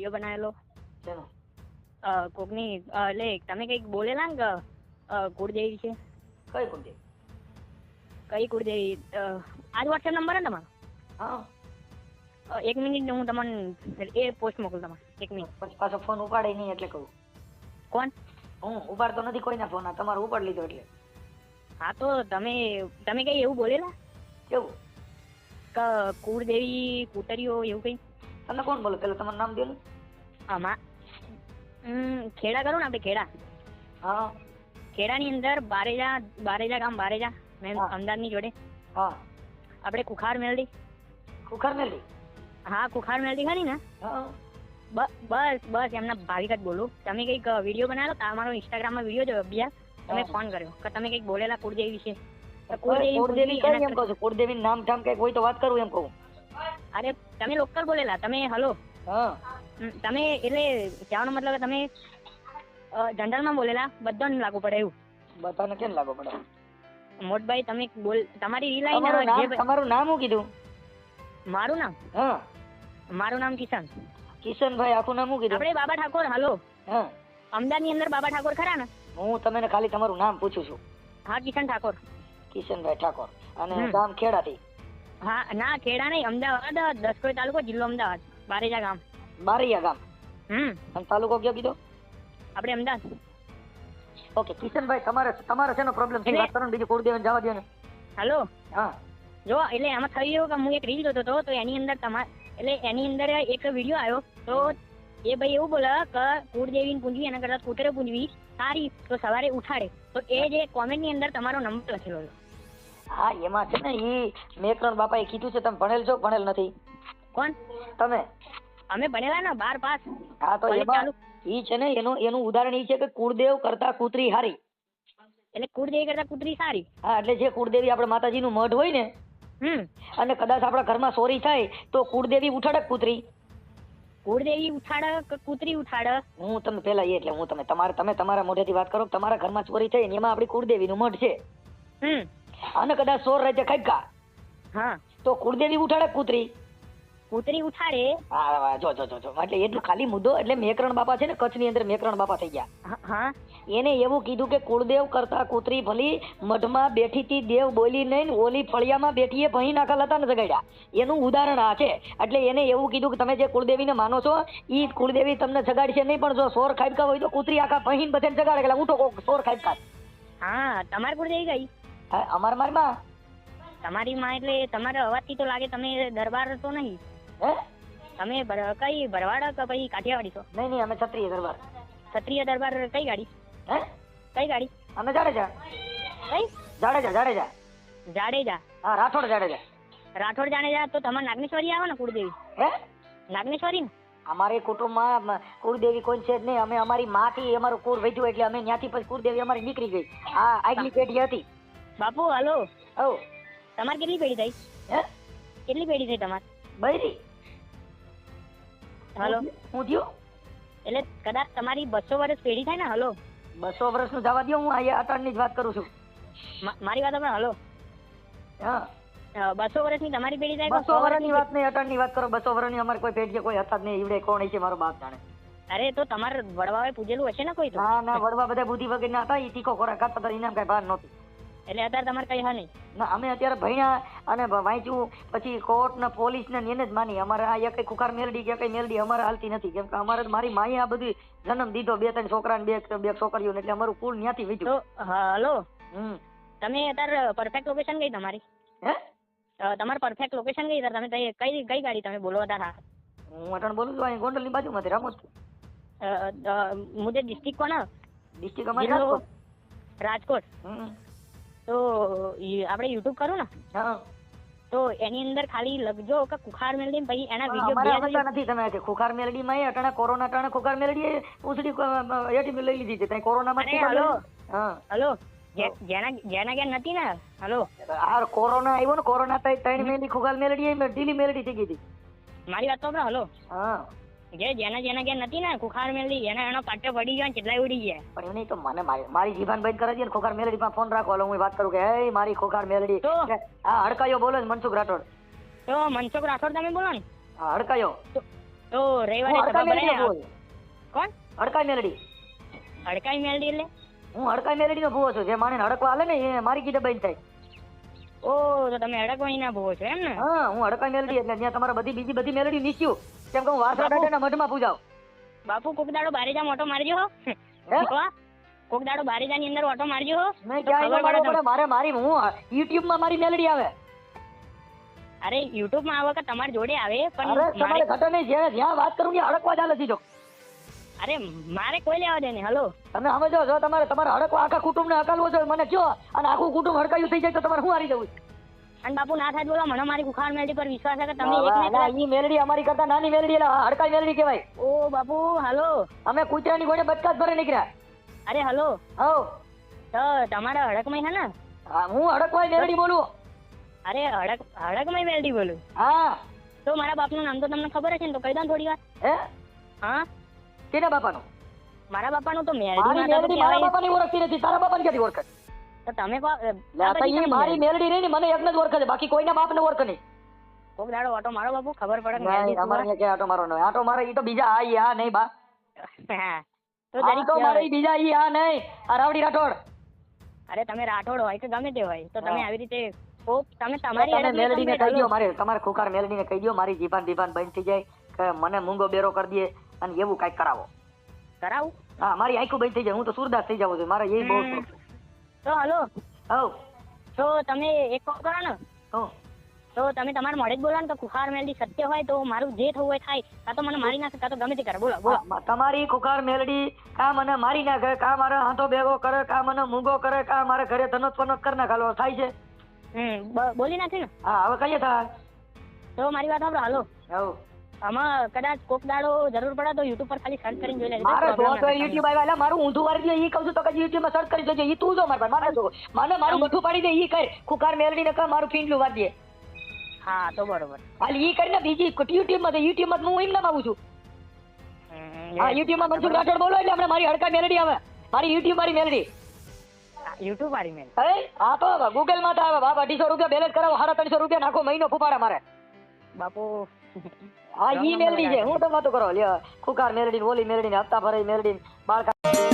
Video બનાવેલો. કોકની એટલે તમે કંઈક બોલેલા ને કુળદેવી છે કઈ કુળદેવી? કઈ કુળદેવી? આ જ વોટ્સએપ નંબર ને તમારો? હા. એક મિનિટ હું તમને એ પોસ્ટ મોકલું તમારે એક મિનિટ પછી પાછો ફોન ઉપાડે નહીં એટલે કહું. કોણ? હું ઉપાડતો નથી કોઈના ફોન તમારો ઉપાડ લીધો એટલે. હા તો તમે તમે કઈ એવું બોલેલા? કેવું? કુળદેવી કુટરીઓ એવું કંઈ? તમને કોણ બોલો? પેલા તમારું નામ દેલું આમાં ખેડા કરો ને આપણે ખેડા. હા. ખેડાની અંદર બારેજા બારેજા ગામ બારેજા. મેં હા. અમદાવાદની જોડે. હા. આપણે કુખાર મેલડી. ખુખાર મેલડી? હા કુખાર મેલડી ખાલી ને? બસ બસ એમના ભાવિક જ બોલું. તમે કંઈક વીડિયો બનાવેલો? અમારો ઇન્સ્ટાગ્રામમાં વીડિયો જોયો બીજા તમે ફોન કર્યો. કે તમે કંઈક બોલેલા કુળદેવી વિશે? તો કુળદેવી નામ ઠામ કંઈક હોય તો વાત કરું એમ કહું. અરે તમે લોકલ બોલેલા તમે હલો. તમે એટલે કહેવાનો મતલબ તમે જનરલમાં બોલેલા બધાને લાગુ પડે એવું. બધાને કેમ લાગુ પડે? મોટભાઈ તમે બોલ તમારી રીલ તમારું નામ શું કીધું? મારું નામ? હા. મારું નામ કિશન. કિશનભાઈ આખું નામ શું કીધું? આપણે બાબા ઠાકોર હલો. હા. અમદાવાદની અંદર બાબા ઠાકોર ખરા ને? હું તમને ખાલી તમારું નામ પૂછું છું. હા કિશન ઠાકોર. કિશનભાઈ ઠાકોર. અને. ગામ ખેડાથી. હા ના ખેડા નહીં અમદાવાદ દસકોઈ તાલુકો જિલ્લો અમદાવાદ બારેજા ગામ. બારીયા ગામ? હમ. અને તાલુકો કયો કીધો? આપણે અમદાવાદ. ઓકે કિશનભાઈ તમારે તમારે શેનો પ્રોબ્લેમ છે? વાત કરો ને બીજું કુળદેવન જવા દો ને. હલો? હા. જો એટલે આમાં થઈ ગયું કે હું એક રીલ જોતો હતો તો એની અંદર તમાર એટલે એની અંદર એક વીડિયો આવ્યો. તો એ ભાઈ એવું બોલે કે કુળદેવી પૂંજવી એના કરતા સ્કૂટરે પૂંજવી સારી તો સવારે ઉઠાડે. તો એ જે કોમેન્ટની અંદર તમારો નંબર લખેલો હતો. હા એમાં છે ને ઈ મેકરણ બાપાએ કીધું છે તમે ભણેલ છો ભણેલ નથી. કોણ? તમે? અમે ભણેલા ને બાર પાસ. હા તો એમાં ઈ છે ને એનું એનું ઉદાહરણ ઈ છે કે કુળદેવ કરતા કૂતરી હારી. એટલે કુળદેવી કરતા કૂતરી સારી. હા એટલે જે કુળદેવી આપણે માતાજીનું મઢ હોય ને હમ. અને કદાચ આપણા ઘરમાં ચોરી થાય તો કુળદેવી ઉઠાડે કે કૂતરી. કુળદેવી ઉઠાડે કે કુતરી ઉઠાડે હું તમે પેલા એ એટલે હું તમે તમારે તમે તમારા મોઢેથી વાત કરો તમારા ઘરમાં ચોરી થઈ ને એમાં આપણી કુળદેવીનું મઢ છે. હમ. અને કદાચ સોર રહે છે ખાઈકા. હા. તો કુળદેવી ઉઠાડે કૂતરી? કૂતરી ઉઠાડે. હા જો જો જો એટલે એટલું ખાલી મુદ્દો એટલે મેકરણ બાપા છે ને કચ્છની અંદર મેકરણ બાપા થઈ ગયા. હા, એને એવું કીધું કે કુળદેવ કરતા કૂતરી ભલી મઢમાં બેઠી તી દેવ બોલી નહીં ઓલી ફળિયામાં બેઠીએ એ ભહી નાખા લતા ને જગાડ્યા. એનું ઉદાહરણ આ છે. એટલે એને એવું કીધું કે તમે જે કુળદેવીને માનો છો ઈ કુળદેવી તમને જગાડશે નહીં પણ જો સોર ખાઈકા હોય તો કૂતરી આખા ભહીને બધાને જગાડે એટલે કોક સોર ખાબકા હા તમારે કુળદેવી ગઈ? હા મારી મારમાં તમારી માં એટલે તમારા અવાજથી તો લાગે તમે દરબાર તો નહીં. હે? તમે કઈ ભરવાડ કે પછી કાઠિયાવાડી છો? નહીં નહીં અમે ક્ષત્રિય દરબાર. ક્ષત્રિય દરબાર કઈ ગાડી? હે? કઈ ગાડી? અમે જાડેજા. કઈ? જાડેજા જાડેજા. જાડેજા. હા રાઠોડ જાડેજા. રાઠોડ જાડેજા તો તમારે નાગનેશ્વરી આવે ને કુળદેવી? હે? નાગનેશ્વરી ને? અમારે કુટુંબમાં કુળદેવી કોઈ છે જ નહીં. અમે અમારી માથી અમારું કુળ વધ્યું એટલે અમે ત્યાંથી પછી કુળદેવી અમારી નીકળી ગઈ. આ આગલી પેઢી હતી. બાપુ હાલો. ઓ તમારે કેટલી પેઢી થઈ? હે? કેટલી પેઢી થઈ તમારે? બૈરી. હાલો. હું થયું? એટલે કદાચ તમારી બસો વર્ષ પેઢી થાય ને હલો. બસો વર્ષનું જવા દો હું અહીંયા અટાણની જ વાત કરું છું. મારી વાત આપણે હલો. હા. બસો વર્ષની તમારી પેઢી થાય બસો વર્ષની વાત નહીં અટાણની વાત કરો. બસો વર્ષની અમારે કોઈ પેઢી કોઈ હતા જ નહીં ઈવડે કોણ છે મારો બાપ જાણે. અરે તો તમારે વડવાએ પૂજેલું હશે ને કોઈ ના ના વડવા બધા બુદ્ધિ વગર ના હતા ઈ તીખો ખોરાક ખાતા હતા ઇનામ કઈ ભાર નહોતી. એટલે અત્યારે તમારે કઈ હા નહીં ના અમે અત્યારે ભણ્યા અને વાંચ્યું. પછી કોર્ટ ને પોલીસ ને એને જ માની. અમારે આ એક ખુખાર મેલડી કે કઈ મેલડી અમારે હાલતી નથી. કેમ કે અમારે મારી માએ આ બધી જન્મ દીધો બે ત્રણ છોકરા ને બે બે છોકરીઓ એટલે અમારું કુળ ન્યાથી વીજ્યું. હલો. હમ. તમે અત્યારે પરફેક્ટ લોકેશન ગઈ તમારી? હે? તમારે પરફેક્ટ લોકેશન ગઈ તમે કઈ કઈ ગાડી તમે બોલો અત્યારે હું? અટણ બોલું છું અહીં ગોંડલની બાજુમાંથી રામોદ અ, અ, મુજે ડિસ્ટ્રિક્ટ કોના? ડિસ્ટ્રિક્ટ અમારી રાજકોટ. રાજકોટ. હમ. તો આપણે યુટ્યુબ કરું ને? હા. તો એની અંદર ખાલી લખજો કે ખુખાર મેલડી પછી એના વીડિયો બે નથી તમે કે ખુખાર મેલડી માં અટાણે કોરોના ટાણે ખુખાર મેલડી ઉસડી એટી લઈ લીધી છે. ત્યાં કોરોના માં હલો. હા. હલો. જેના જેના કે નથી ને? હલો. આ કોરોના આવ્યો ને કોરોના તઈ ત્રણ મેલી ખુખાર મેલડી ઢીલી મેલડી થઈ ગઈ હતી. મારી વાત તો હલો. હા. જે જેના જેના ઘેર નથી ને ખુખાર મેલી એના એનો પાટો પડી ગયો ને કેટલાય ઉડી ગયા પણ એવું નહીં તો મને મારી જીભાન બંધ કરી દે ને ખોખાર મેલડી માં ફોન રાખો. હું વાત કરું કે હે મારી ખોખાર મેલડી? હા હડકાયો બોલો છે મનસુખ રાઠોડ. તો મનસુખ રાઠોડ તમે બોલો ને? હા હડકાયો. તો રવિવારે હડકાઈ સભા છું. કોણ? હડકાઈ મેલડી. હડકાઈ મેલડી એટલે? હું હડકાઈ મેલડીનો ભૂવો છું. જે માને હડકવા આલે ને એ મારી કીધે બંધ થાય. ઓ તો તમે હડકવાઈ ના ભૂવો છો એમ ને? હા હું હડકાઈ મેલડી એટલે ત્યાં તમારે બધી બીજી બધી મેલડી નીચ્યું કેમ કે હું બાપુ. દાદાના મઠમાં પૂજાવ. બાપુ કોક દાડો બારેજા મોટો મારજો હો. કોક દાડો બારે જા ની અંદર ઓટો મારજો હો. મેં ક્યાં પડે મારે મારી હું યુટ્યુબમાં મારી મેલડી આવે. અરે યુટ્યુબમાં આ વખત તમારી જોડે આવે પણ તમારે ઘટો નહીં જ્યાં જ્યાં વાત કરું ત્યાં અડકવા ચાલે સીધો અરે મારે કોઈ લેવા દે ને હલો. તમે સમજો જો તમારે તમારા હડકવા આખા કુટુંબને હકાલવો છે મને કયો? અને આખું કુટુંબ હડકાયું થઈ જાય તો તમારે હું હારી જવું? અને બાપુ ના થાય બોલો મને મારી કુખાર મેલડી પર વિશ્વાસ છે કે તમે એક ને ઈ મેલડી અમારી કરતા નાની મેલડી એટલે હડકાઈ મેલડી કહેવાય. ઓ બાપુ હાલો. અમે કૂતરાની ગોળે બચકા ભરે નીકળ્યા. અરે હાલો. હો તો તમારા હડકમય છે ને? હા, હું હડકવાઈ મેલડી બોલું. અરે હડક હડકમય મેલડી બોલું. હા. તો મારા બાપનું નામ તો તમને ખબર હશે ને તો કહી દઉં થોડી વાર. હે? હા? કેના બાપાનું? મારા બાપાનું તો મેલડી મારા બાપાની ઓળખતી નથી તારા બાપાની ક્યાંથી ઓળખે? તો તમે મારી મેલડી રહી ને મને એકને જ ઓળખે છે બાકી કોઈના બાપને ઓળખે નહીં. કોક દાડો ઓટો મારો બાપુ ખબર પડે નહીં, અમારે અહીંયા ક્યાં આટો મારો નહીં આટો મારે ઈ તો બીજા આ ઈ આ નહીં બા. તો મારે બીજા ઈ આ નહીં. આ રાવડી રાઠોડ. અરે તમે રાઠોડ હોય કે ગમે તે હોય તો તમે આવી રીતે કોક તમે તમારી તમે મેલડીને કહી દો મારે તમારે ખુખાર મેલડીને કહી દો મારી જીભાન દીભાન બંધ થઈ જાય કે મને મૂંગો બેરો કરી દે અને એવું કાંઈક કરાવો. કરાવું? હા મારી આંખો બંધ થઈ જાય હું તો સુરદાસ થઈ જાઉં છું મારે એ બહુ. તો હલો. હવ. તો તમે એક કામ કરો ને. હો તો તમે તમારા મોડે જ બોલો ને કે કુખાર મેલડી સત્ય હોય તો મારું જે થવું હોય થાય. કાં તો મને મારી નાખે કાં તો ગમે તે કરે. બોલો બોલો. તમારી ખુખાર મેલડી કા મને મારી નાખે કા મારે હાથો ભેગો કરે કા મને મૂંગો કરે કા મારે ઘરે ધનોત પનોત કરી નાખાલો થાય છે. હમ બોલી નાખી ને. હા હવે કહીએ થાય. તો મારી વાત સાંભળો હાલો. હવ. આમાં કદાચ કોક દાડો જરૂર પડે તો યુટ્યુબ પર ખાલી સર્ચ કરીને જોઈ લેજો. મારે તો યુટ્યુબ આવ્યા એટલે મારું ઊંધું વાળી દે ઈ કહું છું તો કે યુટ્યુબમાં સર્ચ કરી જોજો. ઈ તું જો મારે પર મારે જો. મને મારું બધું પાડી દે ઈ કર. ખુખાર મેલડી ને કા મારું પીંડલું વાળી દે. હા તો બરોબર. હાલ ઈ કરીને બીજી યુટ્યુબમાં યુટ્યુબમાં હું એમ ના આવું છું. હા યુટ્યુબમાં મનસુખ રાઠોડ બોલો એટલે હમણાં મારી હડકા મેલડી આવે. મારી યુટ્યુબ મારી મેલડી. યુટ્યુબ વાળી મેલ અરે હા તો ગૂગલમાં તો આવે. બાપ અઢીસો રૂપિયા બેલેન્સ કરાવો સાડા ત્રણસો રૂપિયા નાખો મહિનો ફૂફાડા મારે. બાપુ હા ઈ મેલડી છે, હું તો વાતો કરો, લ્યો. ખુકાર મેલડી ઓલી મેલડી હપ્તા ભરાઈ મેલડી બાળકા